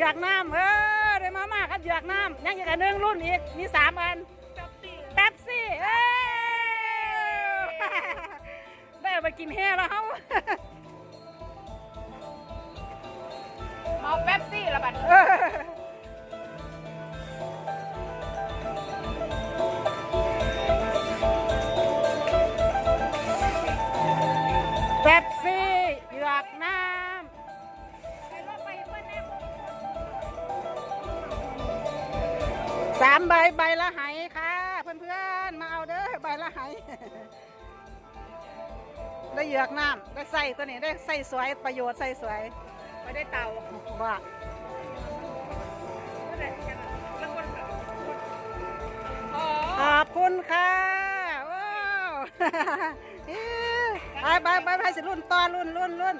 เหยือกน้ำเออได้มามาครับเหยือกน้ำยังอีกอันหนึงรุ่นอีกมีสามอันแป๊บซี่แป๊บซี่เอ้ยได้เอาไปกินแห่แล้วเฮาเมาแป๊บซี่ละบัดเออแป๊บ สามใบใบละไหค่ะ เพื่อนๆมาเอาเด้อใบละไหได้เหยือกน้ำได้ใส่ตัวนี้ได้ใส่สวยประโยชน์ใส่สวยไม่ได้เตาว่าไม่ได้แค่นั้นแล้วคนแบบอ๋อขอบคุณค่ะว้าวไปไปไปไปสิรุ่นต่อรุ่นรุ่นรุ่น